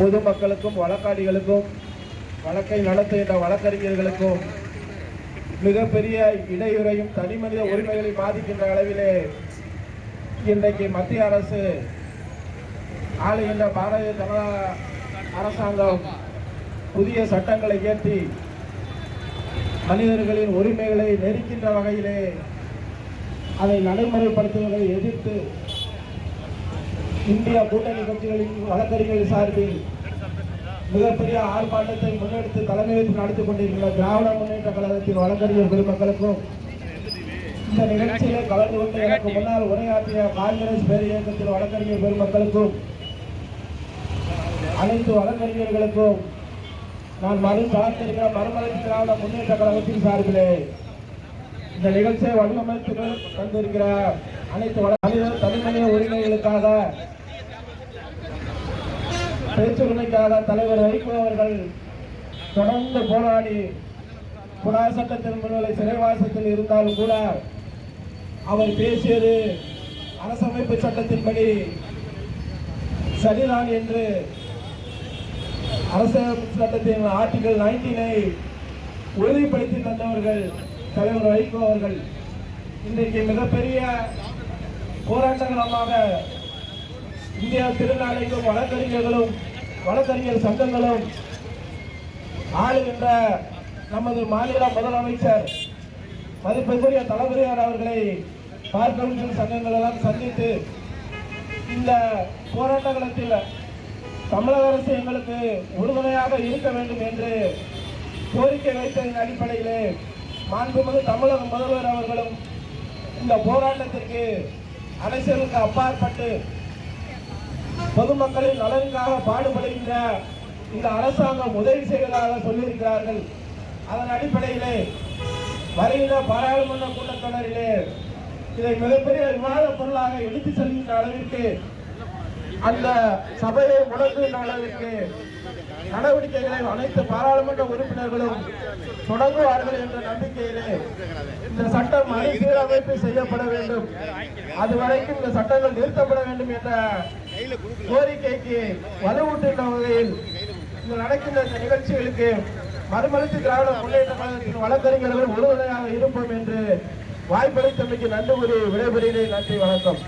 பொதுமக்களுக்கும் வழக்காடிகளுக்கும் வழக்கை நடத்துகின்ற வழக்கறிஞர்களுக்கும் மிகப்பெரிய இடையூறையும் தனிமனித உரிமைகளை பாதிக்கின்ற அளவிலே இன்றைக்கு மத்திய அரசு ஆளுகின்ற பாரதிய ஜனதா அரசாங்கம் புதிய சட்டங்களை இயற்றி மனிதர்களின் உரிமைகளை நெருக்கின்ற வகையிலே அதை நடைமுறைப்படுத்துவதை எதிர்த்து இந்திய கூட்டணி கட்சிகளின் வழக்கறிஞர் சார்பில் மிகப்பெரிய ஆர்ப்பாட்டத்தை முன்னெடுத்து தலைமையேற்று நடத்தி கொண்டிருக்கிற திராவிட முன்னேற்ற கழகத்தின் வழக்கறிஞர் பெருமக்களுக்கும் இந்த நிகழ்ச்சியிலே கலந்து கொண்டு எனக்கு முன்னால் உரையாற்றிய காங்கிரஸ் பேர் இயக்கத்தின் வழக்கறிஞர் பெருமக்களுக்கும் அனைத்து வழக்கறிஞர்களுக்கும் நான் மறு சார்ந்திருக்கிற மறுமலர்ச்சி திராவிட முன்னேற்ற கழகத்தின் சார்பிலே இந்த நிகழ்ச்சியை வடிவமைத்து தந்திருக்கிற அனைத்து மனித தனிமனித உரிமைகளுக்காக பேச்சுரிமைக்காக தலைவர் வைகோ அவர்கள் தொடர்ந்து போராடி புலா சட்டத்தின் முன்னிலை சிறைவாசத்தில் இருந்தாலும் கூட அவர் பேசியது அரசமைப்பு சட்டத்தின்படி சரிதான் என்று அரசமைப்பு சட்டத்தின் ஆர்டிகல் நைன்டீனை உறுதிப்படுத்தி தந்தவர்கள் தலைவர் வைகோ அவர்கள். இன்றைக்கு மிகப்பெரிய போராட்டங்களமாக இந்தியா திருநாளைக்கும் வழக்கறிஞர்களும் வழக்கறிஞர் சங்கங்களும் ஆளுகின்ற நமது மாநில முதலமைச்சர் மதிப்பிற்குரிய தளபதியார் அவர்களை பார்க்கவில்லை சங்கங்கள் எல்லாம் சந்தித்து இந்த போராட்ட களத்தில் தமிழக அரசு எங்களுக்கு உறுதுணையாக இருக்க வேண்டும் என்று கோரிக்கை வைத்ததன் அடிப்படையிலே மாண்புமிகு தமிழக முதல்வர் அவர்களும் இந்த போராட்டத்திற்கு அரசியலுக்கு அப்பாற்பட்டு பொதுமக்களின் நலனுக்காக பாடுபடுகின்ற இந்த அரசாங்கம் உதவி செய்வதாக சொல்லியிருக்கிறார்கள். அதன் அடிப்படையிலே வருகிற பாராளுமன்ற கூட்டத்தொடரிலே இதை மிகப்பெரிய விவாத பொருளாக எடுத்து செல்கின்ற அளவிற்கு அந்த சபையை முடங்குகின்ற அளவிற்கு நடவடிக்கைகளை அனைத்து பாராளுமன்ற உறுப்பினர்களும் தொடங்குவார்கள் என்ற நம்பிக்கையிலே இந்த சட்டம் மறுசீரமைப்பு செய்யப்பட வேண்டும். அதுவரைக்கும் இந்த சட்டங்கள் நிறுத்தப்பட வேண்டும் என்ற கோரிக்கைக்கு வலுவூட்டுகின்ற வகையில் இங்கு நடக்கின்ற இந்த நிகழ்ச்சிகளுக்கு மறுமலர்ச்சி திராவிட முன்னேற்ற கழகத்தின் வழக்கறிஞர்கள் உறுதுணையாக இருப்போம் என்று வாய்ப்பளித்தமைக்கு நன்றி கூறி விடைபெறுகிறேன். நன்றி வணக்கம்.